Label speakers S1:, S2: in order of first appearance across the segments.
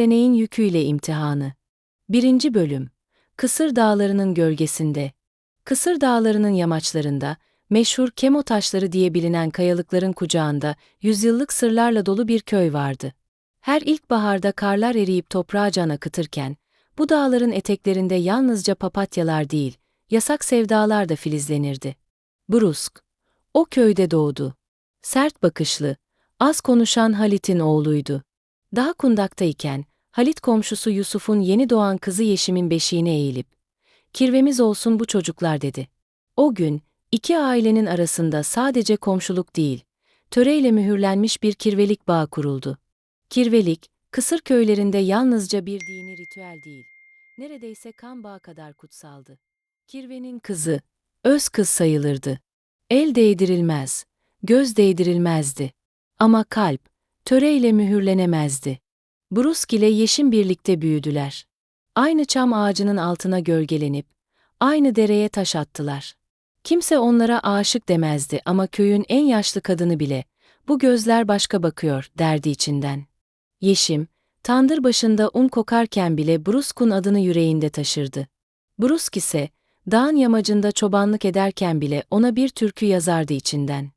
S1: Deneyin yüküyle imtihanı. 1. Bölüm Kısır Dağları'nın gölgesinde. Kısır Dağları'nın yamaçlarında, meşhur Kemo taşları diye bilinen kayalıkların kucağında, yüzyıllık sırlarla dolu bir köy vardı. Her ilkbaharda karlar eriyip toprağa can akıtırken, bu dağların eteklerinde yalnızca papatyalar değil, yasak sevdalar da filizlenirdi. Brusk, o köyde doğdu. Sert bakışlı, az konuşan Halit'in oğluydu. Daha kundaktayken, Halit komşusu Yusuf'un yeni doğan kızı Yeşim'in beşiğine eğilip, kirvemiz olsun bu çocuklar dedi. O gün, iki ailenin arasında sadece komşuluk değil, töreyle mühürlenmiş bir kirvelik bağ kuruldu. Kirvelik, kısır köylerinde yalnızca bir dini ritüel değil, neredeyse kan bağı kadar kutsaldı. Kirvenin kızı, öz kız sayılırdı. El değdirilmez, göz değdirilmezdi. Ama kalp, töreyle mühürlenemezdi. Brusk ile Yeşim birlikte büyüdüler. Aynı çam ağacının altına gölgelenip, aynı dereye taş attılar. Kimse onlara aşık demezdi ama köyün en yaşlı kadını bile, bu gözler başka bakıyor derdi içinden. Yeşim, tandır başında un kokarken bile Brusk'un adını yüreğinde taşırdı. Brusk ise, dağın yamacında çobanlık ederken bile ona bir türkü yazardı içinden.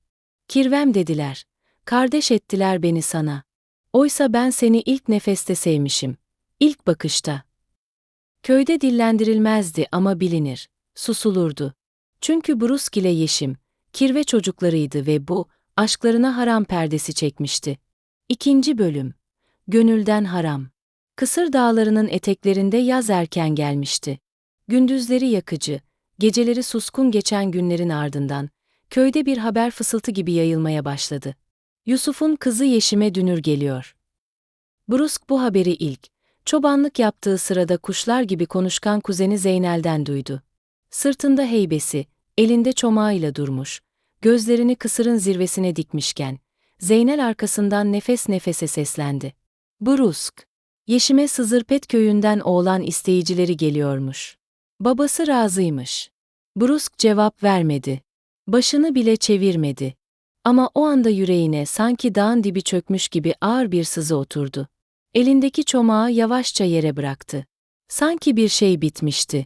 S1: Kirvem dediler, kardeş ettiler beni sana. Oysa ben seni ilk nefeste sevmişim, ilk bakışta. Köyde dillendirilmezdi ama bilinir, susulurdu. Çünkü Brusk ile Yeşim, kirve çocuklarıydı ve bu, aşklarına haram perdesi çekmişti. İkinci Bölüm Gönülden Haram Kısır dağlarının eteklerinde yaz erken gelmişti. Gündüzleri yakıcı, geceleri suskun geçen günlerin ardından, köyde bir haber fısıltı gibi yayılmaya başladı. Yusuf'un kızı Yeşim'e dünür geliyor. Brusk bu haberi ilk, çobanlık yaptığı sırada kuşlar gibi konuşkan kuzeni Zeynel'den duydu. Sırtında heybesi, elinde çomağıyla durmuş, gözlerini kısırın zirvesine dikmişken, Zeynel arkasından nefes nefese seslendi. Brusk, Yeşim'e Sızırpet köyünden oğlan isteyicileri geliyormuş. Babası razıymış. Brusk cevap vermedi. Başını bile çevirmedi. Ama o anda yüreğine sanki dağın dibi çökmüş gibi ağır bir sızı oturdu. Elindeki çomağı yavaşça yere bıraktı. Sanki bir şey bitmişti.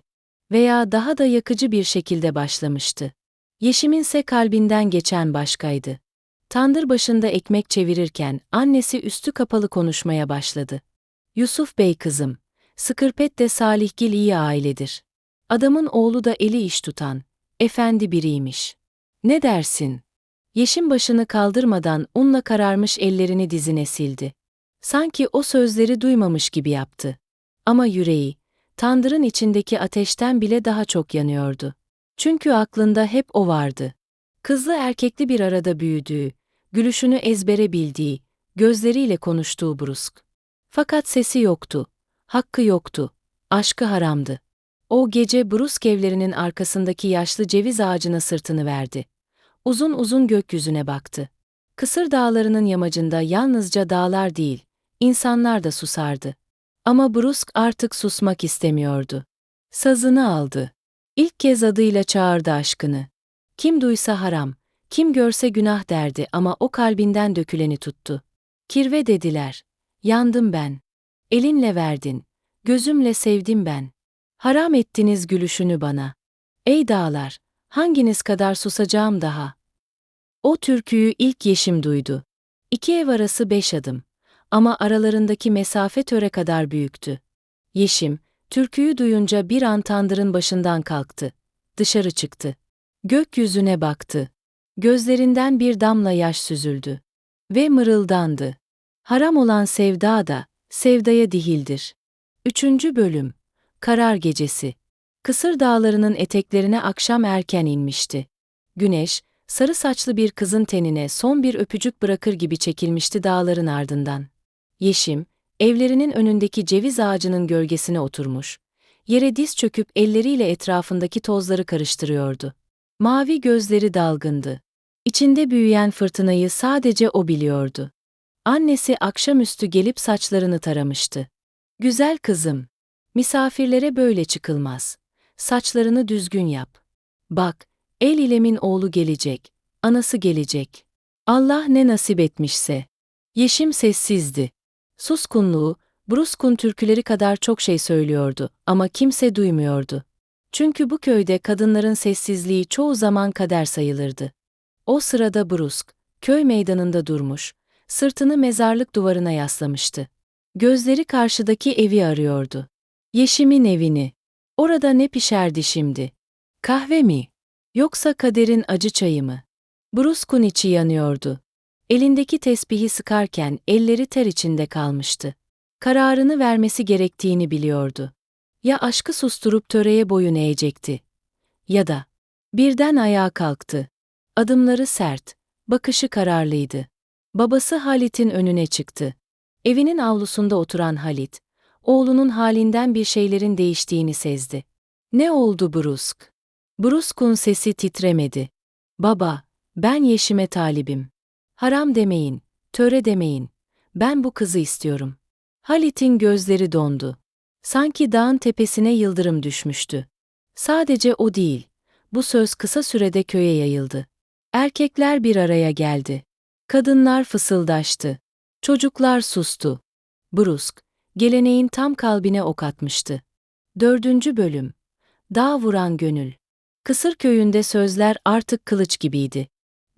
S1: Veya daha da yakıcı bir şekilde başlamıştı. Yeşim'inse kalbinden geçen başkaydı. Tandır başında ekmek çevirirken annesi üstü kapalı konuşmaya başladı. Yusuf Bey kızım, Sıkırpet de Salihgil iyi ailedir. Adamın oğlu da eli iş tutan, efendi biriymiş. Ne dersin? Yeşim başını kaldırmadan unla kararmış ellerini dizine sildi. Sanki o sözleri duymamış gibi yaptı. Ama yüreği, tandırın içindeki ateşten bile daha çok yanıyordu. Çünkü aklında hep o vardı. Kızlı erkekli bir arada büyüdüğü, gülüşünü ezbere bildiği, gözleriyle konuştuğu Brusk. Fakat sesi yoktu, hakkı yoktu, aşkı haramdı. O gece Brusk evlerinin arkasındaki yaşlı ceviz ağacına sırtını verdi. Uzun uzun gökyüzüne baktı. Kısır dağlarının yamacında yalnızca dağlar değil, insanlar da susardı. Ama Brusk artık susmak istemiyordu. Sazını aldı. İlk kez adıyla çağırdı aşkını. Kim duysa haram, kim görse günah derdi ama o kalbinden döküleni tuttu. Kirve dediler. Yandım ben. Elinle verdin. Gözümle sevdim ben. Haram ettiniz gülüşünü bana. Ey dağlar, hanginiz kadar susacağım daha? O türküyü ilk Yeşim duydu. İki ev arası beş adım. Ama aralarındaki mesafe töre kadar büyüktü. Yeşim, türküyü duyunca bir an tandırın başından kalktı. Dışarı çıktı. Gökyüzüne baktı. Gözlerinden bir damla yaş süzüldü. Ve mırıldandı. Haram olan sevda da, sevdaya dihildir. Üçüncü Bölüm Karar Gecesi Kısır dağlarının eteklerine akşam erken inmişti. Güneş, sarı saçlı bir kızın tenine son bir öpücük bırakır gibi çekilmişti dağların ardından. Yeşim, evlerinin önündeki ceviz ağacının gölgesine oturmuş. Yere diz çöküp elleriyle etrafındaki tozları karıştırıyordu. Mavi gözleri dalgındı. İçinde büyüyen fırtınayı sadece o biliyordu. Annesi akşamüstü gelip saçlarını taramıştı. Güzel kızım, misafirlere böyle çıkılmaz. Saçlarını düzgün yap. Bak, El İlem'in oğlu gelecek, anası gelecek. Allah ne nasip etmişse. Yeşim sessizdi. Suskunluğu, Brusk'un türküleri kadar çok şey söylüyordu ama kimse duymuyordu. Çünkü bu köyde kadınların sessizliği çoğu zaman kader sayılırdı. O sırada Brusk, köy meydanında durmuş, sırtını mezarlık duvarına yaslamıştı. Gözleri karşıdaki evi arıyordu. Yeşim'in evini. Orada ne pişerdi şimdi? Kahve mi? Yoksa kaderin acı çayı mı? Brusk'un içi yanıyordu. Elindeki tesbihi sıkarken elleri ter içinde kalmıştı. Kararını vermesi gerektiğini biliyordu. Ya aşkı susturup töreye boyun eğecekti. Ya da birden ayağa kalktı. Adımları sert, bakışı kararlıydı. Babası Halit'in önüne çıktı. Evinin avlusunda oturan Halit, oğlunun halinden bir şeylerin değiştiğini sezdi. Ne oldu Brusk? Brusk'un sesi titremedi. Baba, ben Yeşim'e talibim. Haram demeyin, töre demeyin. Ben bu kızı istiyorum. Halit'in gözleri dondu. Sanki dağın tepesine yıldırım düşmüştü. Sadece o değil. Bu söz kısa sürede köye yayıldı. Erkekler bir araya geldi. Kadınlar fısıldaştı. Çocuklar sustu. Brusk, geleneğin tam kalbine ok atmıştı. Dördüncü bölüm. Dağ vuran gönül. Kısır köyünde sözler artık kılıç gibiydi.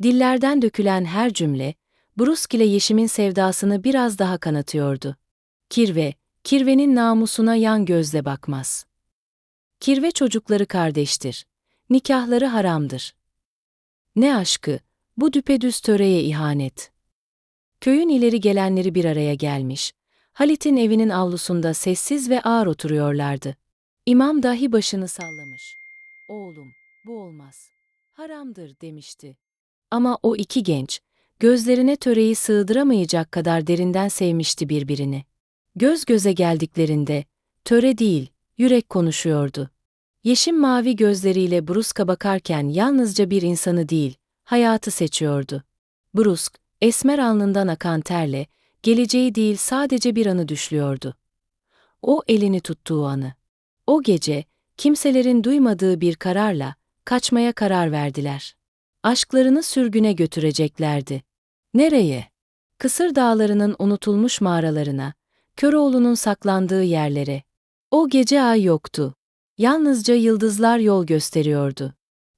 S1: Dillerden dökülen her cümle, Brusk ile Yeşim'in sevdasını biraz daha kanatıyordu. Kirve, kirvenin namusuna yan gözle bakmaz. Kirve çocukları kardeştir. Nikahları haramdır. Ne aşkı, bu düpedüz töreye ihanet. Köyün ileri gelenleri bir araya gelmiş, Halit'in evinin avlusunda sessiz ve ağır oturuyorlardı. İmam dahi başını sallamış. Oğlum, bu olmaz. Haramdır demişti. Ama o iki genç, gözlerine töreyi sığdıramayacak kadar derinden sevmişti birbirini. Göz göze geldiklerinde, töre değil, yürek konuşuyordu. Yeşim mavi gözleriyle Brusk'a bakarken yalnızca bir insanı değil, hayatı seçiyordu. Brusk, esmer alnından akan terle, geleceği değil sadece bir anı düşlüyordu. O elini tuttuğu anı. O gece, kimselerin duymadığı bir kararla, kaçmaya karar verdiler. Aşklarını sürgüne götüreceklerdi. Nereye? Kısır dağlarının unutulmuş mağaralarına, Köroğlu'nun saklandığı yerlere. O gece ay yoktu. Yalnızca yıldızlar yol gösteriyordu.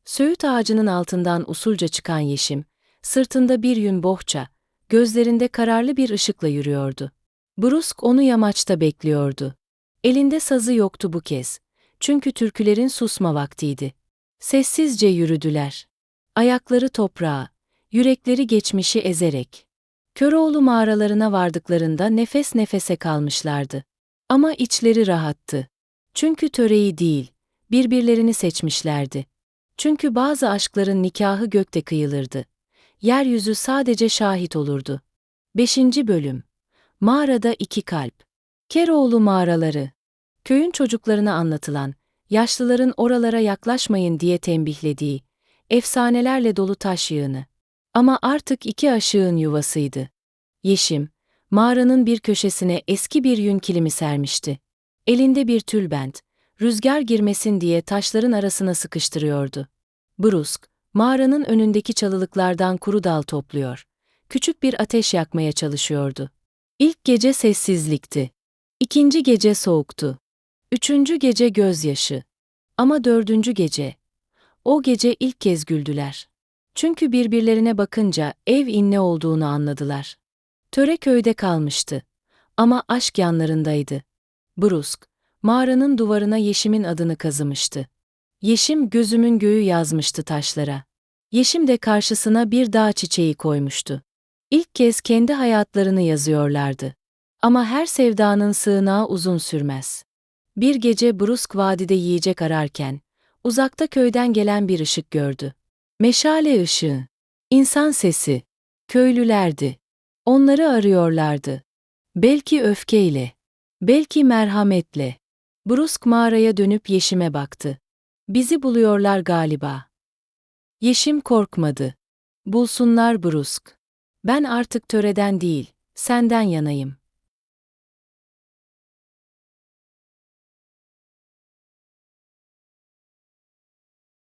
S1: Söğüt ağacının altından usulca çıkan Yeşim, sırtında bir yün bohça, gözlerinde kararlı bir ışıkla yürüyordu. Brusk onu yamaçta bekliyordu. Elinde sazı yoktu bu kez. Çünkü türkülerin susma vaktiydi. Sessizce yürüdüler. Ayakları toprağa, yürekleri geçmişi ezerek. Köroğlu mağaralarına vardıklarında nefes nefese kalmışlardı. Ama içleri rahattı. Çünkü töreyi değil, birbirlerini seçmişlerdi. Çünkü bazı aşkların nikahı gökte kıyılırdı. Yeryüzü sadece şahit olurdu. 5. Bölüm Mağarada iki kalp. Keroğlu mağaraları. Köyün çocuklarına anlatılan, yaşlıların oralara yaklaşmayın diye tembihlediği, efsanelerle dolu taş yığını. Ama artık iki aşığın yuvasıydı. Yeşim, mağaranın bir köşesine eski bir yün kilimi sermişti. Elinde bir tülbent, rüzgar girmesin diye taşların arasına sıkıştırıyordu. Brusk, mağaranın önündeki çalılıklardan kuru dal topluyor. Küçük bir ateş yakmaya çalışıyordu. İlk gece sessizlikti. İkinci gece soğuktu. Üçüncü gece gözyaşı. Ama dördüncü gece. O gece ilk kez güldüler. Çünkü birbirlerine bakınca ev inne olduğunu anladılar. Töre köyde kalmıştı. Ama aşk yanlarındaydı. Brusk, mağaranın duvarına Yeşim'in adını kazımıştı. Yeşim gözümün göğü yazmıştı taşlara. Yeşim de karşısına bir dağ çiçeği koymuştu. İlk kez kendi hayatlarını yazıyorlardı. Ama her sevdanın sığınağı uzun sürmez. Bir gece Brusk vadide yiyecek ararken, uzakta köyden gelen bir ışık gördü. Meşale ışığı, insan sesi, köylülerdi. Onları arıyorlardı. Belki öfkeyle, belki merhametle. Brusk mağaraya dönüp Yeşim'e baktı. Bizi buluyorlar galiba. Yeşim korkmadı. Bulsunlar Brusk. Ben artık töreden değil, senden yanayım.